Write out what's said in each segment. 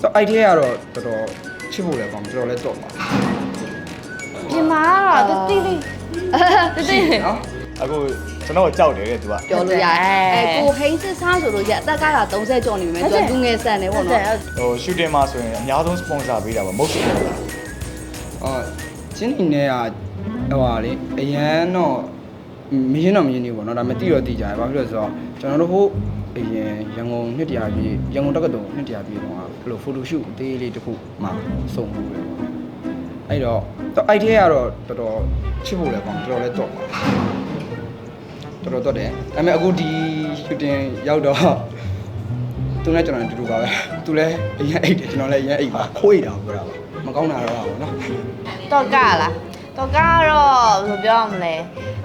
ဆိုအဲ့ဒီကတော့တော်တော်ချစ်ဖို့လည်းကောင်းတော်တော်လည်းတော့ပါပြင်မာကတော့တိတိတိတိနော်အခုကျွန်တော်ကြောက်တယ်တဲ့သူကပြောလို့ရတယ်အဲကိုဟိန်းစစ်စားဆိုလို့ရအသက်ကတော့30ကျော်နေပြီမယ်သူကလူငယ်ဆန်နေပေါ့နော်ဟိုရှူတင်မှာဆိုရင်အများဆုံးစပွန်ဆာပေးတာပါမဟုတ်စပွန်ဆာအော်ချင်းနေနဲ့ကဟိုဟာလေအရန်တော့ မင်းတော့မင်းနေဘူးပေါ့နော်ဒါပေမဲ့တိတော့တိကြတယ်ဘာဖြစ်လို့လဲဆိုတော့ကျွန်တော်တို့ဟိုအရင်ရန်ကုန်နှစ်တရာပြည့်ရန်ကုန်တက္ကသိုလ်နှစ်တရာပြည့်တော့အဲ့လိုဖိုတိုရှုအသေးလေးတစ်ခုမှစုံမှုပဲပေါ့အဲ့တော့အဲ့ဒီကတော့တော်တော်ချစ်ဖို့လည်းကောင်းတော်တော်လည်းတော့ပါတော်တော်တော့တယ်ဒါပေမဲ့အခုဒီရှူတင်ရောက်တော့သူနဲ့ကျွန်တော်တူတူပါပဲသူလည်းအရင်အိတ်တယ်ကျွန်တော်လည်းအရင်အိတ်ပါခိုးအိတ်တာပြောတာပါမကောင်းတာတော့ပါဘောနော်တော့ကလားတော့ကတော့ဘယ်လိုပြောရမလဲ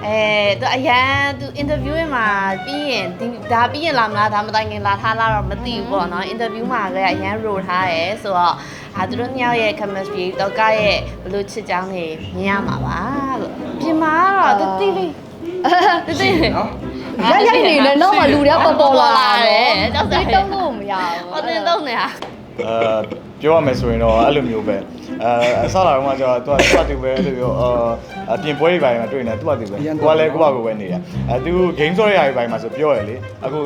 အဲသူအရန်သူ interview မှာပြီးရင်ဒီဒါပြီးရင်လာမလားဒါမတိုင်ခင်လာထားလားတော့မသိဘူးပေါ့နော် interview မှာလည်းအရန် roll ထားရဲဆိုတော့ဟာသူတို့နှစ်ယောက်ရဲ့ chemistry တော့ကရဲ့ဘယ်လိုချစ်ကြောင်းနေမြင်ရမှာပါလို့ပြင်မာကတော့တိတိတိတိနော်ရရနေလေတော့မှလူတွေကပေါ်ပေါ်လာတယ်ကြောက်စရာတုံးလို့မရဘူးဟောတင်တော့နေတာ အဲပြောရမယ်ဆိုရင်တော့အဲ့လိုမျိုးပဲအဲအစလာတော့မှကျတော့သူကသူ့အတူပဲအဲ့လိုမျိုးအပြင်ပွဲတွေပိုင်းမှာတွေ့နေသူ့အတူပဲကိုကလည်းကိုယ့်ဘာကိုပဲနေတာအဲသူ game ဆော့ရရပိုင်းမှာဆိုပြောရလေအခု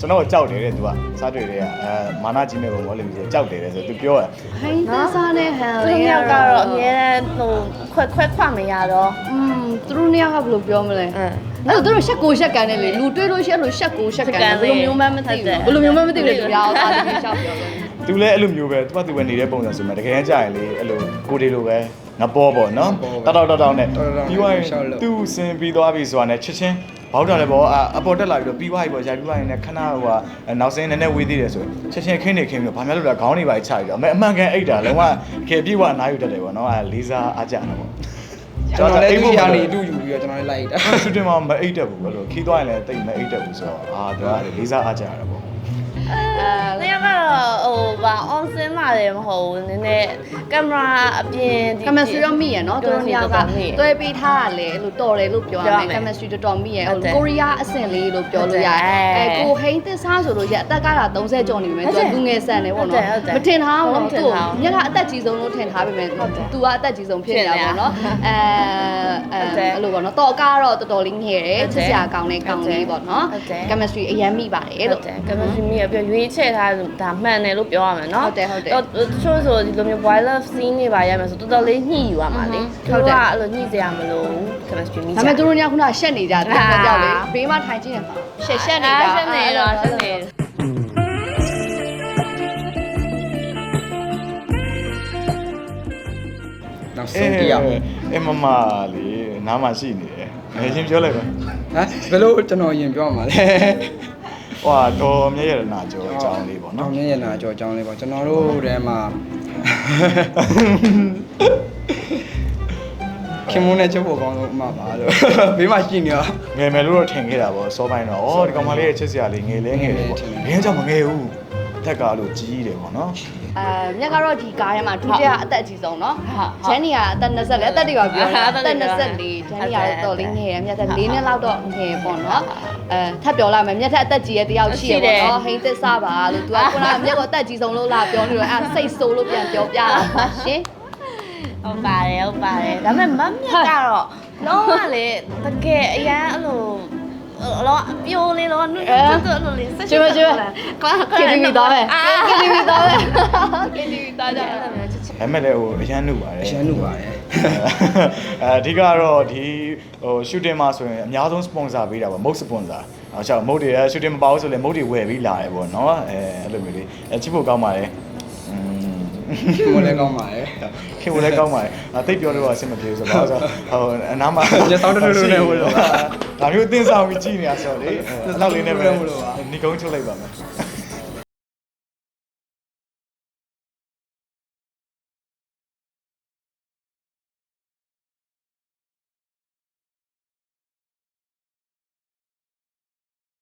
ကျွန်တော်ကြောက်တယ်တဲ့သူကစားတွေ့တယ်ကအဲမာနာကြီးမဲ့ပုံဘောလေးမျိုးကြောက်တယ်တဲ့ဆိုသူပြောရဟိန်းစစ်စားနဲ့ဟန်သူလေးနှစ်ယောက်ကတော့အများနဲ့ဟိုခွက်ခွက်ခွမရတော့อืมသူတို့နှစ်ယောက်ကဘယ်လိုပြောမလဲအင်းအဲ့တော့သူတို့ရှက်ကိုရှက်ကန်နေလေလူတွေ့လို့ရှက်လို့ရှက်ကိုရှက်ကန်ရှက်ကန်ဘယ်လိုမျိုးမှမသိဟုတ်တယ်ဘူးဘယ်လိုမျိုးမှမသိဘူးလေသူများအောင်သာဒီရှောက်ပြောတယ် သူလည်းအဲ့လိုမျိုးပဲသူကသူပဲနေတဲ့ပုံစံဆိုမှတကယ်တမ်းကြာရင်လေအဲ့လိုကိုဒီလိုပဲငပေါ်ပေါ့နော်တောက်တောက်တောက်တောက်နဲ့ပြီးသွားရင်သူစင်ပြီးသွားပြီဆိုတာနဲ့ချက်ချင်းဘောက်တာလည်းပေါ့အပေါ်တက်လာပြီးတော့ပြီးသွားပြီပေါ့ရာပြီးသွားရင်လည်းခဏဟိုကနောက်စင်းနည်းနည်းဝေးသေးတယ်ဆိုရင်ချက်ချင်းခင်းနေခင်းပြီးတော့ဘာမှလို့လဲခေါင်းတွေပါချပြီးတော့အမေအမှန်ကန်အိတ်တာလုံးဝခေပြည့်ဝအနားယူတတ်တယ်ပေါ့နော်အဲလေးစားအားကြတာပေါ့ကျွန်တော်လည်းသူ့ရာနေအတူယူပြီးတော့ကျွန်တော်လည်းလိုက်တာရှူတင်မှာမအိတ်တက်ဘူးအဲ့လိုခီးသွားရင်လည်းတိတ်မအိတ်တက်ဘူးဆိုတော့အာသူကလေးစားအားကြတာပေါ့အဲ။ နေရာကတော့ဟိုဗာ on sim လာတယ်မဟုတ်ဘူး။နည်းနည်းကင်မရာအပြင်ဒီကမစထရီတော့မိရနော်သူတို့နှစ်ယောက်ကတွဲပေးထားရလေအဲ့လိုတော်တယ်လို့ပြောရမယ်ကမစထရီတော်တော်မိရဟိုကိုရီးယားအဆင့်လေးလို့ပြောလို့ရတယ်အဲကိုဟိန်းသစ်စားဆိုလို့ရအသက်ကတော့30ကျော်နေပြီမယ်သူကလူငယ်ဆန်နေပေါ့နော်မထင်ထားဘူးသူညကအသက်ကြီးဆုံးလို့ထင်ထားပေမဲ့သူကအသက်ကြီးဆုံးဖြစ်နေတာပေါ့နော်အဲအဲအဲ့လိုပေါ့နော်တော်ကတော့တော်တော်လေးငယ်တယ်ချစ်စရာကောင်းတဲ့ကောင်းလေးပေါ့နော်ကမစထရီအရန်မိပါတယ်ဟုလို့တ်တယ်ကင်မရာမီအပြရွေးချယ်ထားဒါမှန်တယ်လို့ပြောရမယ်နော်ဟုတ်တယ်ဟုတ်တယ်တော့တချို့ဆိုဒီလိုမျိုး wild love scene တွေပါရမယ်ဆိုတော်တော်လေးညှိယူရမှာလေဟုတ်သူတယ်ကအဲ့လိုညှိစရာမလိုဘူး chemistry မိဒါပေမဲ့သူတို့ညခုနရှက်နေကြတယ်ပြောကြောက်လေဘေးမှာထိုင်ကြည့်ရင်ရှက်ရှက်နေတာရှက်နေတော့ရှက်နေနောက်ဆုံးတရားဟမ်အမမလေးနားမှာရှိနေတယ်ငယ်ချင်းပြောလိုက်ပါဘယ်လိုကျွန်တော်ရင်ပြောမှာလဲ ဟွာတော်မြဲရနာကျော်အကြောင်းလေးပေါ့နော်တောင်းမြရနာကြောအကြောင်းလေးပေါ့ကျွန်တော်တို့ထဲမှာခင်မုန်းနဲ့ချက်ဖို့ကောင်းဆုံးအမှပါလို့ဘေးမှာရှိနေတော့ငယ်မယ်လို့တော့ထင်ခဲ့တာပေါ့စောပိုင်းတော့ဩဒီကောင်မလေးရဲ့ချစ်စရာလေးငယ်လဲငယ်တယ်ပေါ့ငယ်ကြောင့်မငယ်ဘူး အသက်ကလို့ကြီးတယ်ပေါ့နော် အဲမြက်ကတော့ဒီကားထဲမှာဒုတိယအသက်အကြီးဆုံးเนาะဂျန်နီကအသက်24အသက်တွေကပြောတာအသက်24ဂျန်နီကတော့တော်လေးငယ်ရမြက်သက်4နှစ်လောက်တော့ငယ်ပေါ့เนาะအဲထပ်ပြောလိုက်မယ်မြက်ထက်အသက်ကြီးရဲ့တယောက်ရှိရပေါ့เนาะဟိန်းသစ်စားပါလို့ तू ကခုနကမြက်ကအသက်ကြီးဆုံးလို့လာပြောနေတော့အဲစိတ်ဆိုးလို့ပြန်ပြောပြတာပါရှင် ဟုတ်ပါတယ်ဟုတ်ပါတယ်ဒါပေမဲ့မမြတ်ကတော့လုံးဝလေတကယ်အရန်အဲ့လို လောပြိုလေးလောနုတော်တော်လိုလေးဆက်ကျွေးကျွေးကွာကင်တီဗီတော့ပဲအာကင်တီဗီတော့ပဲကင်တီဗီတော့ကြတယ်ဒါပေမဲ့လည်းဟိုအရန်နုပါတယ်အရှမ်းလူပါတယ်အဲအဓိကတော့ဒီဟိုရှူတင်မှာဆိုရင်အများဆုံးစပွန်ဆာပေးတာပေါ့မုတ်စပွန်ဆာအော်ချောမုတ်တွေရှူတင်မပါဘူးဆိုလည်းမုတ်တွေဝယ်ပြီးလာတယ်ပေါ့နော်အဲအဲ့လိုမျိုးလေးအဲချစ်ဖို့ကောင်းပါတယ်อืม ခင်မုန်းလည်းကောင်းပါတယ်ခင်ဗျလည်းကောင်းပါတယ်။အသိပြောလို့အဆင်မပြေဘူးဆိုတော့ဆိုဟိုအနားမှာညစောင်းတူတူနဲ့ဝင်လို့ဒါမျိုးအသိဆောင်ပြီးကြည့်နေရဆိုတော့လေညစောနောင်းက်တူလေးတူနဲ့ပဲနဲ့ဝင်လို့ပါဒီကုန်းထုတ်လိုက်ပါမယ်